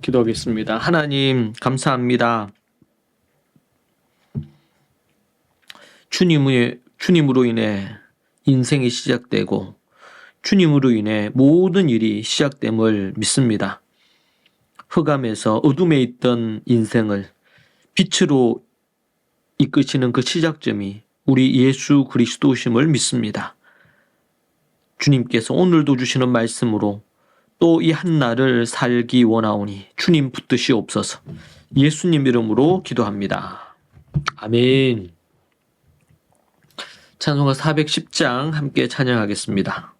기도하겠습니다. 하나님, 감사합니다. 주님의, 주님으로 인해 인생이 시작되고, 주님으로 인해 모든 일이 시작됨을 믿습니다. 흑암에서 어둠에 있던 인생을 빛으로 이끄시는 그 시작점이 우리 예수 그리스도심을 믿습니다. 주님께서 오늘도 주시는 말씀으로 또 이 한날을 살기 원하오니 주님 붙드시옵소서. 예수님 이름으로 기도합니다. 아멘. 찬송가 410장 함께 찬양하겠습니다.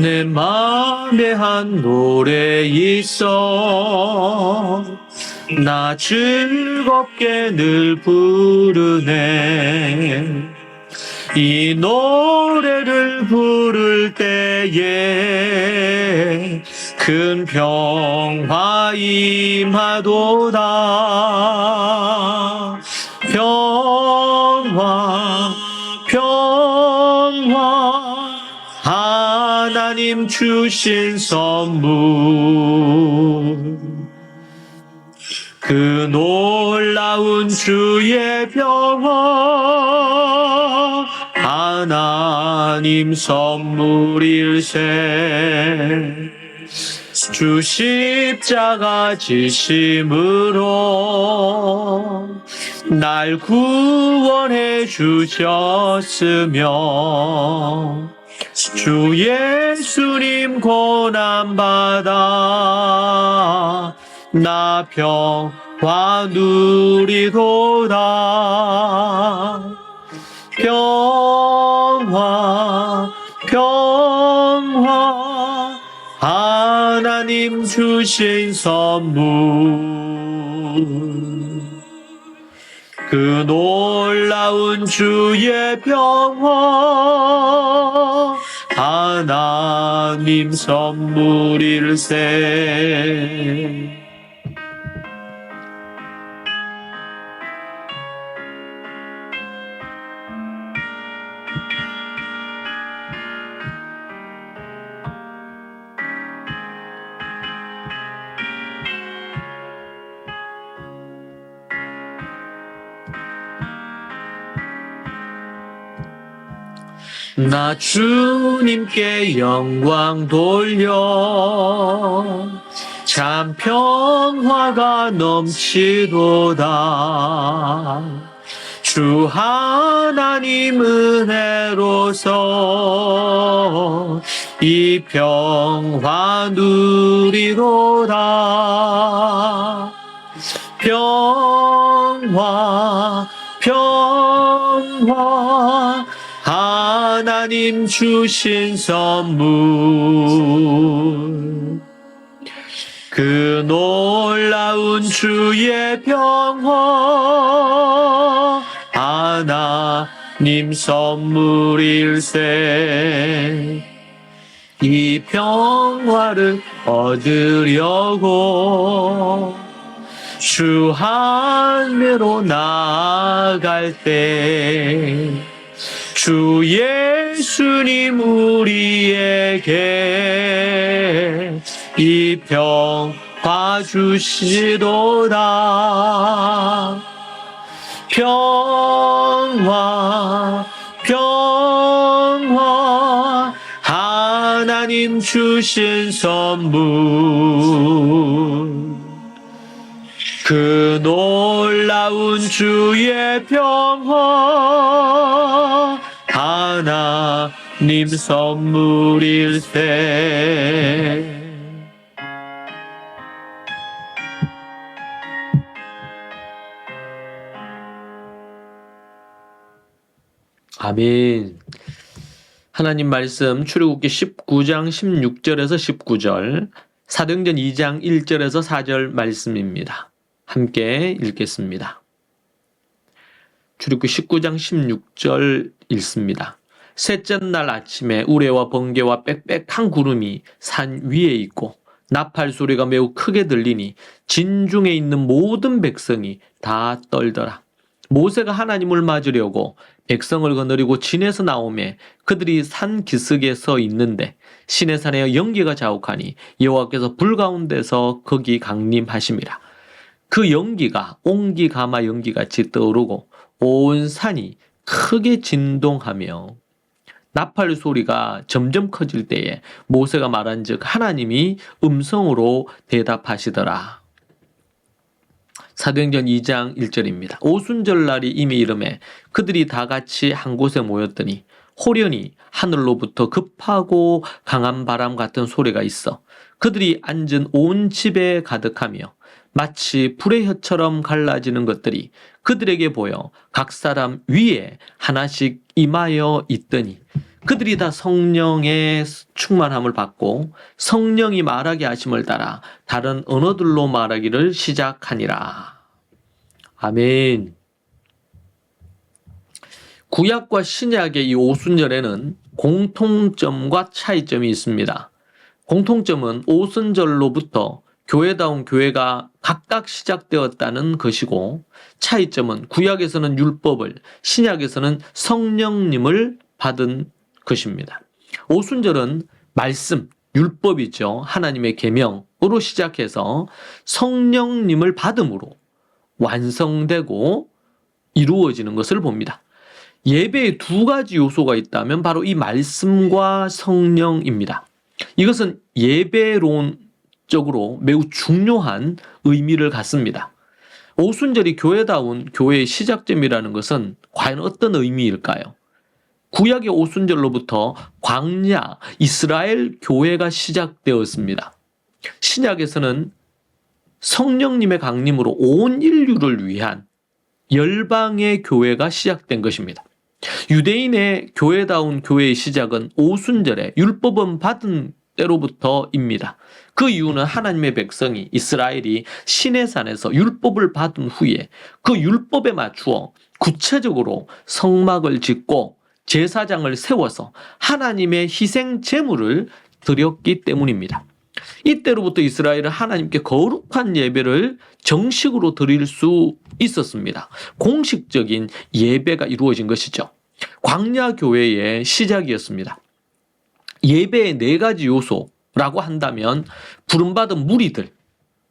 내 마음에 한 노래 있어. 나 즐겁게 늘 부르네. 이 노래를 부를 때에 큰 평화 임하도다 주신 선물. 그 놀라운 주의 평화 하나님 선물일세 주 십자가 지심으로 날 구원해 주셨으며 주 예수님 고난받아 나 평화 누리도다. 평화 평화 하나님 주신 선물 그 놀라운 주의 평화 하나님 선물일세 나 주님께 영광 돌려. 참 평화가 넘치도다. 주 하나님 은혜로서 이 평화 누리도다. 평화 평화 하나님 주신 선물. 그 놀라운 주의 평화 하나님 선물일세. 이 평화를 얻으려고 주 하늘로 나아갈 때 주 예수님 우리에게 이 평화 주시도다. 평화 평화 하나님 주신 선물. 그 놀라운 주의 평화 하나님 선물일세 아멘. 하나님 말씀 출애굽기 19장 16절에서 19절, 사도행전 2장 1절에서 4절 말씀입니다. 함께 읽겠습니다. 출애굽기 19장 16절 읽습니다. 셋째 날 아침에 우레와 번개와 빽빽한 구름이 산 위에 있고 나팔 소리가 매우 크게 들리니 진중에 있는 모든 백성이 다 떨더라. 모세가 하나님을 맞으려고 백성을 거느리고 진에서 나오매 그들이 산 기슭에 서 있는데 신의 산에 연기가 자욱하니 여호와께서 불 가운데서 거기 강림하심이라. 그 연기가 옹기 가마 연기같이 떠오르고 온 산이 크게 진동하며 나팔 소리가 점점 커질 때에 모세가 말한즉 하나님이 음성으로 대답하시더라. 사도행전 2장 1절입니다. 오순절 날이 이미 이름에 그들이 다 같이 한 곳에 모였더니 호련히 하늘로부터 급하고 강한 바람 같은 소리가 있어 그들이 앉은 온 집에 가득하며 마치 불의 혀처럼 갈라지는 것들이 그들에게 보여 각 사람 위에 하나씩 임하여 있더니 그들이 다 성령의 충만함을 받고 성령이 말하게 하심을 따라 다른 언어들로 말하기를 시작하니라. 아멘. 구약과 신약의 이 오순절에는 공통점과 차이점이 있습니다. 공통점은 오순절로부터 교회다운 교회가 각각 시작되었다는 것이고 차이점은 구약에서는 율법을 신약에서는 성령님을 받은 것입니다. 오순절은 말씀, 율법이죠. 하나님의 계명으로 시작해서 성령님을 받음으로 완성되고 이루어지는 것을 봅니다. 예배에 두 가지 요소가 있다면 바로 이 말씀과 성령입니다. 이것은 예배론 적으로 매우 중요한 의미를 갖습니다. 오순절이 교회다운 교회의 시작점이라는 것은 과연 어떤 의미일까요? 구약의 오순절로부터 광야 이스라엘 교회가 시작되었습니다. 신약에서는 성령님의 강림으로 온 인류를 위한 열방의 교회가 시작된 것입니다. 유대인의 교회다운 교회의 시작은 오순절에 율법은 받은 때로부터입니다. 그 이유는 하나님의 백성이 이스라엘이 신의 산에서 율법을 받은 후에 그 율법에 맞추어 구체적으로 성막을 짓고 제사장을 세워서 하나님의 희생 제물을 드렸기 때문입니다. 이때로부터 이스라엘은 하나님께 거룩한 예배를 정식으로 드릴 수 있었습니다. 공식적인 예배가 이루어진 것이죠. 광야 교회의 시작이었습니다. 예배의 네 가지 요소라고 한다면 부름받은 무리들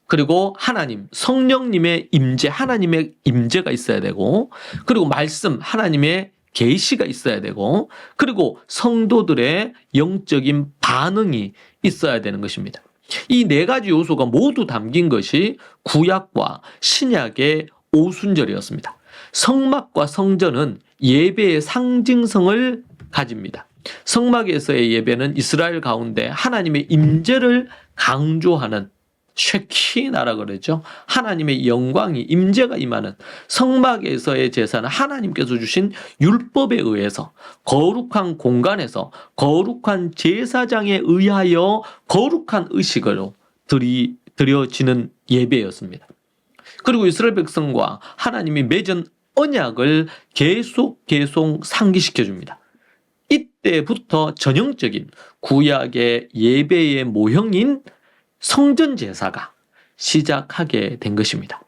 그리고 하나님 성령님의 임재 하나님의 임재가 있어야 되고 그리고 말씀 하나님의 계시가 있어야 되고 그리고 성도들의 영적인 반응이 있어야 되는 것입니다. 이 네 가지 요소가 모두 담긴 것이 구약과 신약의 오순절이었습니다. 성막과 성전은 예배의 상징성을 가집니다. 성막에서의 예배는 이스라엘 가운데 하나님의 임재를 강조하는 쉐키나라 그러죠. 하나님의 영광이 임재가 임하는 성막에서의 제사는 하나님께서 주신 율법에 의해서 거룩한 공간에서 거룩한 제사장에 의하여 거룩한 의식으로 드리, 드려지는 예배였습니다. 그리고 이스라엘 백성과 하나님이 맺은 언약을 계속 계속 상기시켜 줍니다. 이때부터 전형적인 구약의 예배의 모형인 성전 제사가 시작하게 된 것입니다.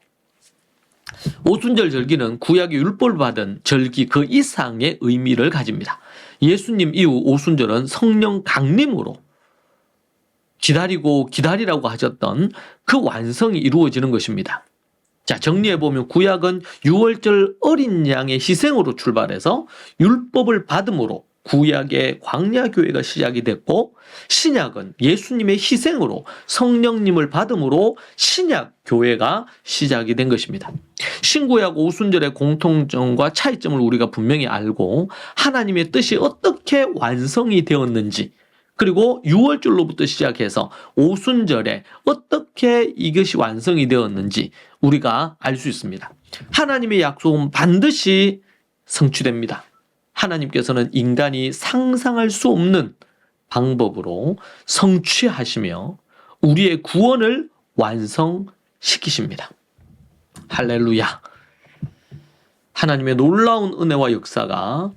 오순절 절기는 구약의 율법을 받은 절기 그 이상의 의미를 가집니다. 예수님 이후 오순절은 성령 강림으로 기다리고 기다리라고 하셨던 그 완성이 이루어지는 것입니다. 자, 정리해보면 구약은 6월절 어린 양의 희생으로 출발해서 율법을 받음으로 구약의 광야 교회가 시작이 됐고 신약은 예수님의 희생으로 성령님을 받음으로 신약 교회가 시작이 된 것입니다. 신구약 오순절의 공통점과 차이점을 우리가 분명히 알고 하나님의 뜻이 어떻게 완성이 되었는지 그리고 6월절로부터 시작해서 오순절에 어떻게 이것이 완성이 되었는지 우리가 알 수 있습니다. 하나님의 약속은 반드시 성취됩니다. 하나님께서는 인간이 상상할 수 없는 방법으로 성취하시며 우리의 구원을 완성시키십니다. 할렐루야. 하나님의 놀라운 은혜와 역사가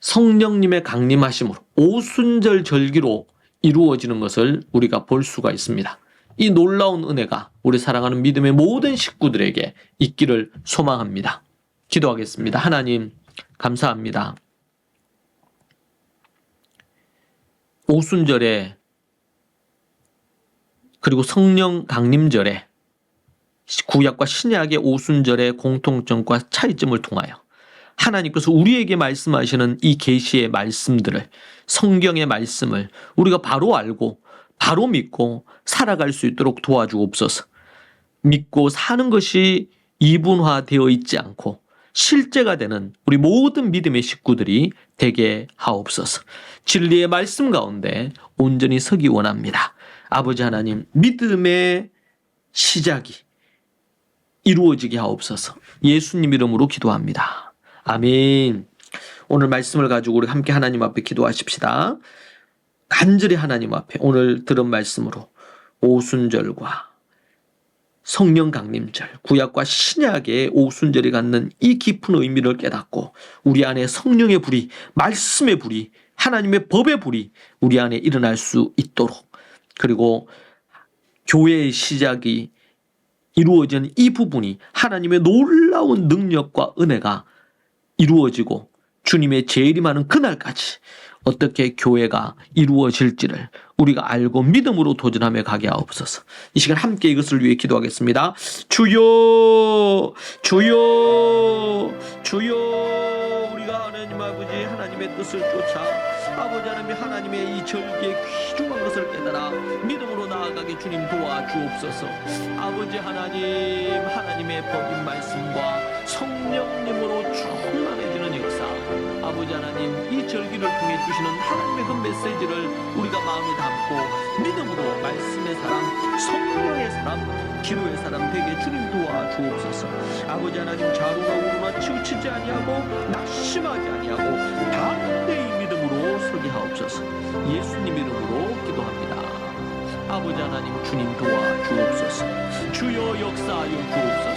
성령님의 강림하심으로 오순절 절기로 이루어지는 것을 우리가 볼 수가 있습니다. 이 놀라운 은혜가 우리 사랑하는 믿음의 모든 식구들에게 있기를 소망합니다. 기도하겠습니다. 하나님, 감사합니다. 오순절에 그리고 성령 강림절에 구약과 신약의 오순절의 공통점과 차이점을 통하여 하나님께서 우리에게 말씀하시는 이 계시의 말씀들을 성경의 말씀을 우리가 바로 알고 바로 믿고 살아갈 수 있도록 도와주옵소서. 믿고 사는 것이 이분화되어 있지 않고 실제가 되는 우리 모든 믿음의 식구들이 되게 하옵소서. 진리의 말씀 가운데 온전히 서기 원합니다. 아버지 하나님, 믿음의 시작이 이루어지게 하옵소서. 예수님 이름으로 기도합니다. 아멘. 오늘 말씀을 가지고 우리 함께 하나님 앞에 기도하십시다. 간절히 하나님 앞에 오늘 들은 말씀으로 오순절과 성령 강림절, 구약과 신약의 오순절이 갖는 이 깊은 의미를 깨닫고 우리 안에 성령의 불이, 말씀의 불이, 하나님의 법의 불이 우리 안에 일어날 수 있도록. 그리고 교회의 시작이 이루어지는 이 부분이 하나님의 놀라운 능력과 은혜가 이루어지고 주님의 많은 그날까지 어떻게 교회가 이루어질지를 우리가 알고 믿음으로 도전하며 가게 하옵소서. 이 시간 함께 이것을 위해 기도하겠습니다. 주여, 주여, 주여, 우리가 하나님 아버지 하나님의 뜻을 쫓아 아버지 하나님 하나님의 이 절기의 귀중한 것을 깨달아 믿음으로 나아가게 주님 도와주옵소서. 아버지 하나님, 하나님의 법인 말씀과 성령님으로 충만해 역사. 아버지 하나님 이 절기를 통해 주시는 하나님의 그 메시지를 우리가 마음에 담고 믿음으로 말씀의 사람, 성령의 사람, 기도의 사람 되게 주님 도와주옵소서. 아버지 하나님 자루가 오르나 치우치지 아니하고 낙심하지 아니하고 담대히 믿음으로 서게 하옵소서. 예수님 이름으로 기도합니다. 아버지 하나님 주님 도와주옵소서. 주여 역사하여 주옵소서.